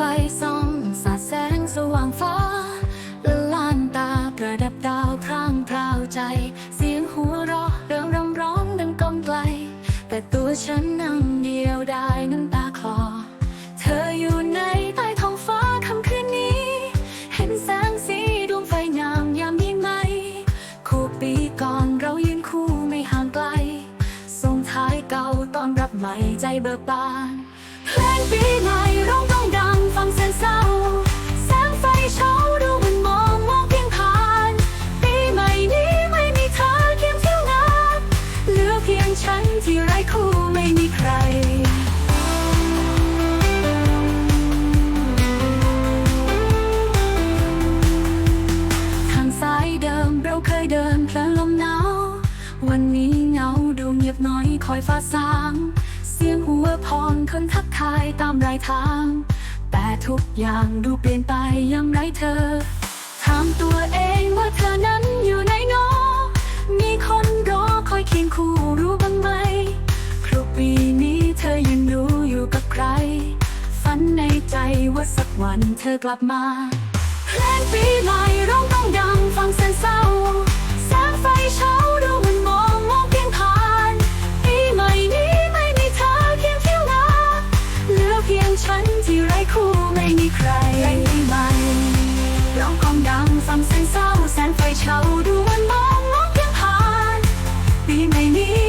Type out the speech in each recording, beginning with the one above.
ไฟส่องสาดแสงสว่างฟ้าละลานตาประดับดาวพร่างพราวใจ เสียงหัวเราะเริงรำร้องดังก้องไกล แต่ตัวฉันนั่งเดียวได้น้ำตาคลอ เธออยู่ในใต้ท้องฟ้าค่ำคืนนี้ เห็นแสงสีดวงไฟงามยามยิ่งไหมคู่ปีก่อนเรายืนคู่ไม่ห่างไกลส่งท้ายเก่าตอนรับใหม่ใจเบิกบานเพลงปีใหม่ร้องต้องดัง ฟังเสียงเศร้า แสงไฟเช้าดูมันมองมองเพียงผ่าน ปีใหม่นี้ไม่มีเธอเคียงเที่ยวงานเหลือเพียงฉันที่ไร้คู่ไม่มีใครทางสายเดิมเราเคยเดินเพลินลมหนาว วันนี้เหงาดูเงียบน้อยคอยฟ้าสาง เสียงหัวพรคนทักทายตามรายทาง แต่ทุกอย่างดูเปลี่ยนไปยังไรเธอ ถามตัวเองว่าเธอนั้นอยู่ไหนเนอมีคนรอคอยเคียงคู่รู้บ้างไหมครูปีนี้เธอยังรู้อยู่กับใคร ฝันในใจว่าสักวันเธอกลับมาเพลง ดังฟังเสียงเศร้าแสงไฟเช้าดูมันมองมองเพียงผ่านปีใหม่นี้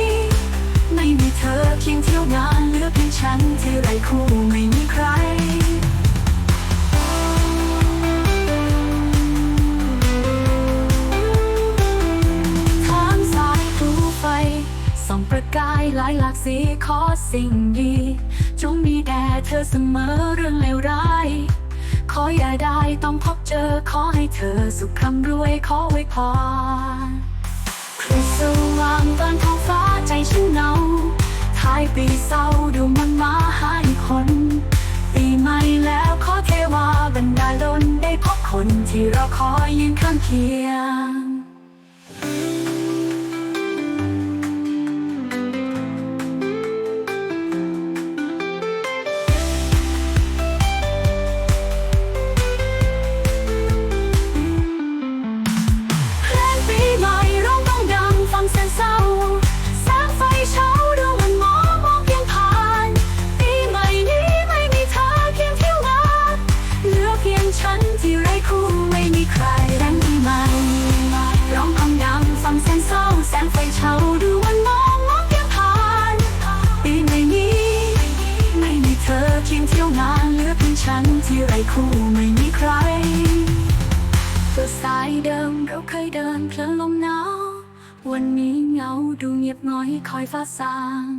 ไม่มีเธอเคียงเที่ยวงานเหลือเพียงฉันที่ไรคู่ไม่มีใครทางสายรูไฟส่องประกายหลายหลากสีขอสิ่งดี จงมีแด่เธอเสมอเรื่องเลวร้าย ขออย่าได้ต้องพบเจอ ขอให้เธอสุขคำรวยขอไว้พรคริสสว่างบนท้องฟ้าใจฉันเหงาท้ายปีเศร้าดูมันมาหายคน ปีใหม่แล้วขอเทวาบรรดาลดลได้พบคนที่เราคอยยืนข้างเคียง งเที่ยวงานเลือกเป็นฉันที่ไร้คู่ไม่มีใครตัวสายเดิมเราเคยเดินเพลินลมหนาว วันนี้เงาดูเงียบง้อยคอยฟ้าสาง